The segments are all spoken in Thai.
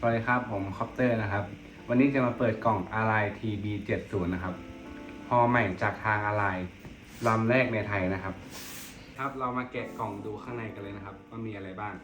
สวัสดีครับผมคอปเตอร์นะครับ วันนี้จะมาเปิดกล่องอะไร TB70 นะครับพอใหม่จากทางอะไรลำแรกในไทยนะครับ ครับเรามาแกะกล่องดูข้างในกันเลยนะครับ ว่ามีอะไรบ้าง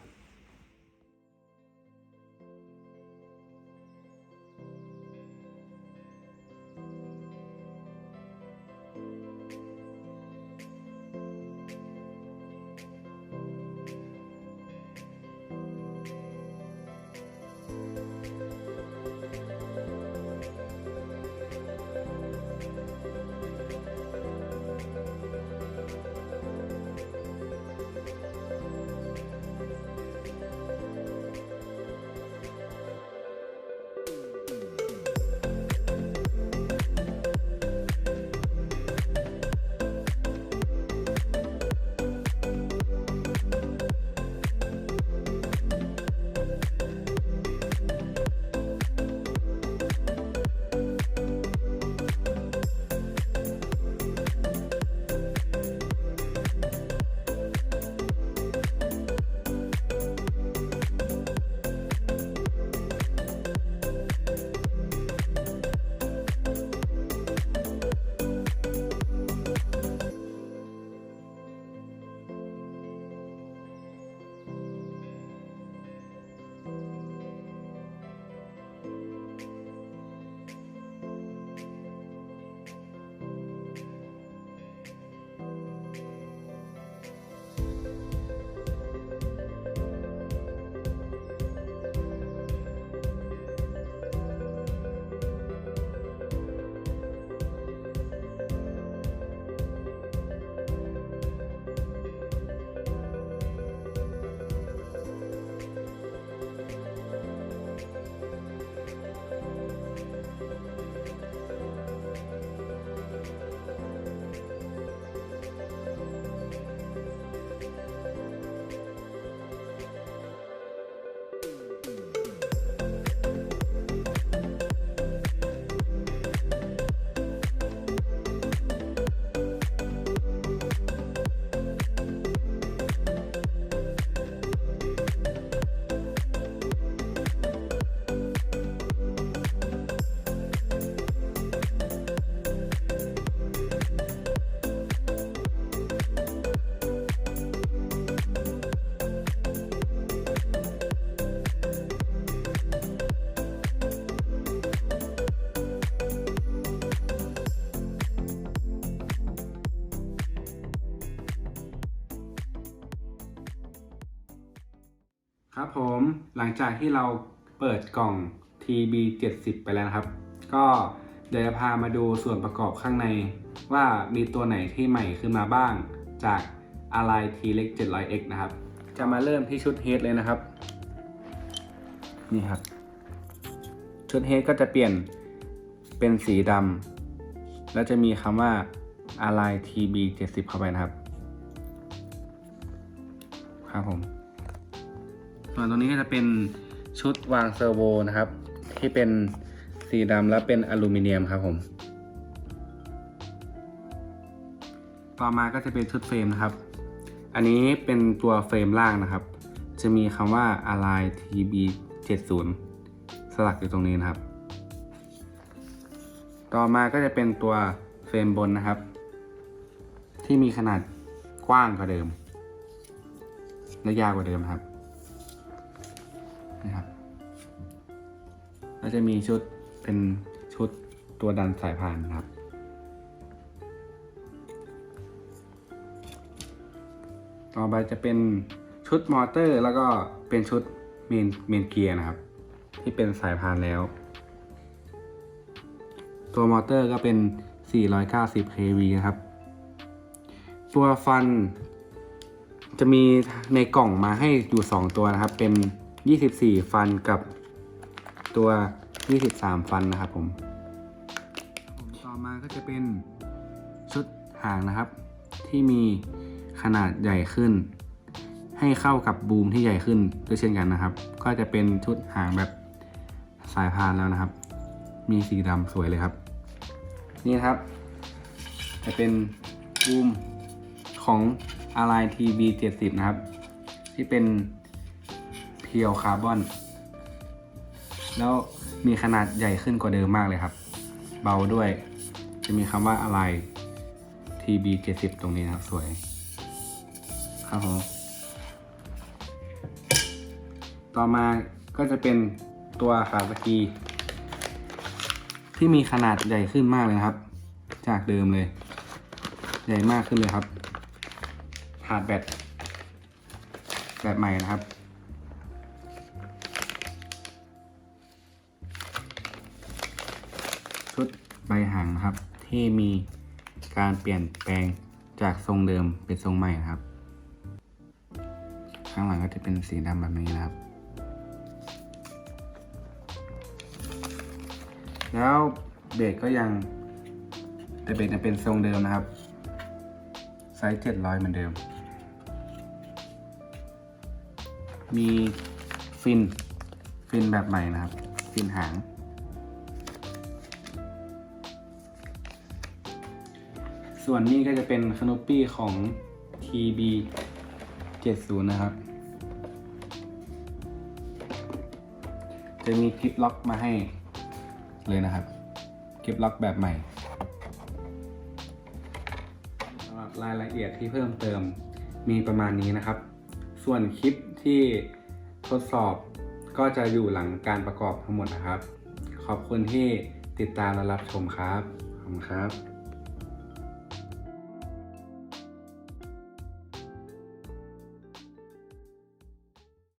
ครับผมหลังจากที่เราเปิดกล่อง TB70 ไปแล้วนะครับ ก็เดี๋ยวจะพามาดูส่วนประกอบข้างใน ว่ามีตัวไหนที่ใหม่ขึ้นมาบ้าง จากอะไร T เล็ก 700X นะครับ จะมาเริ่มที่ชุดเฮดเลยนะครับ นี่ครับ ชุดเฮดก็จะเปลี่ยนเป็นสีดำแล้วจะมีคำว่าอะไร TB70 เข้าไปนะครับ ครับผม ส่วนตรงนี้ก็จะเป็นชุดวางเซอร์โวนะครับ ที่เป็นสีดำและเป็นอลูมิเนียมครับผม ต่อมาก็จะเป็นชุดเฟรมนะครับ อันนี้เป็นตัวเฟรมล่างนะครับ จะมีคำว่า Align TB70 สลักอยู่ตรงนี้นะครับ ต่อมาก็จะเป็นตัวเฟรมบนนะครับ ที่มีขนาดกว้างกว่าเดิม และยาวกว่าเดิมครับ นะครับแล้วจะมีชุดเป็นชุดตัวดันสายพานนะครับ ต่อไปจะเป็นชุดมอเตอร์ แล้วก็เป็นชุดเมนเมนเกียร์นะครับ ที่เป็นสายพานแล้ว ตัวมอเตอร์ก็เป็น 490 kV นะครับ ตัวฟันจะมีในกล่องมาให้อยู่ 2 ตัวนะครับเป็น 24 ฟันกับตัว 23 ฟันนะครับผม ต่อมาก็จะเป็นชุดหางนะครับ ที่มีขนาดใหญ่ขึ้น ให้เข้ากับบูมที่ใหญ่ขึ้นด้วยเช่นกันนะครับ ก็จะเป็นชุดหางแบบสายพานแล้วนะครับ มีสีดำสวยเลยครับ นี่ครับ จะเป็นบูมของ Align TB 70นะครับ ที่เป็น พียวคาร์บอน แล้วมีขนาดใหญ่ขึ้นกว่าเดิมมากเลยครับ เบาด้วย จะมีคำว่าอะไร TB 70ตรงนี้นะครับสวย ครับผม ต่อมาก็จะเป็นตัวขาสกี ที่มีขนาดใหญ่ขึ้นมากเลยครับ จากเดิมเลย ใหญ่มากขึ้นเลยครับถาดแบตแบบใหม่นะครับ ชุดใบหางนะครับ ที่มีการเปลี่ยนแปลงจากทรงเดิมเป็นทรงใหม่นะครับ ข้างหลังก็จะเป็นสีดำแบบนี้นะครับ แล้วเบรกก็ยังแต่เบรกยังเป็นทรงเดิมนะครับ ไซส์700 เหมือนเดิม มีฟินฟินแบบใหม่นะครับ ฟินหาง ส่วนนี้ก็จะเป็นค n น p ปี้ของ TB 70นะครับ จะมีคลิปล็อกมาให้เลยนะครับ คลิปล็อกแบบใหม่สำหรับรายละเอียดที่เพิ่มเติมมีประมาณนี้นะครับ ส่วนคลิปที่ทดสอบก็จะอยู่หลังการประกอบทั้งหมดนะครับ ขอบคุณที่ติดตามและรับชมครับ ขอบคุณครับ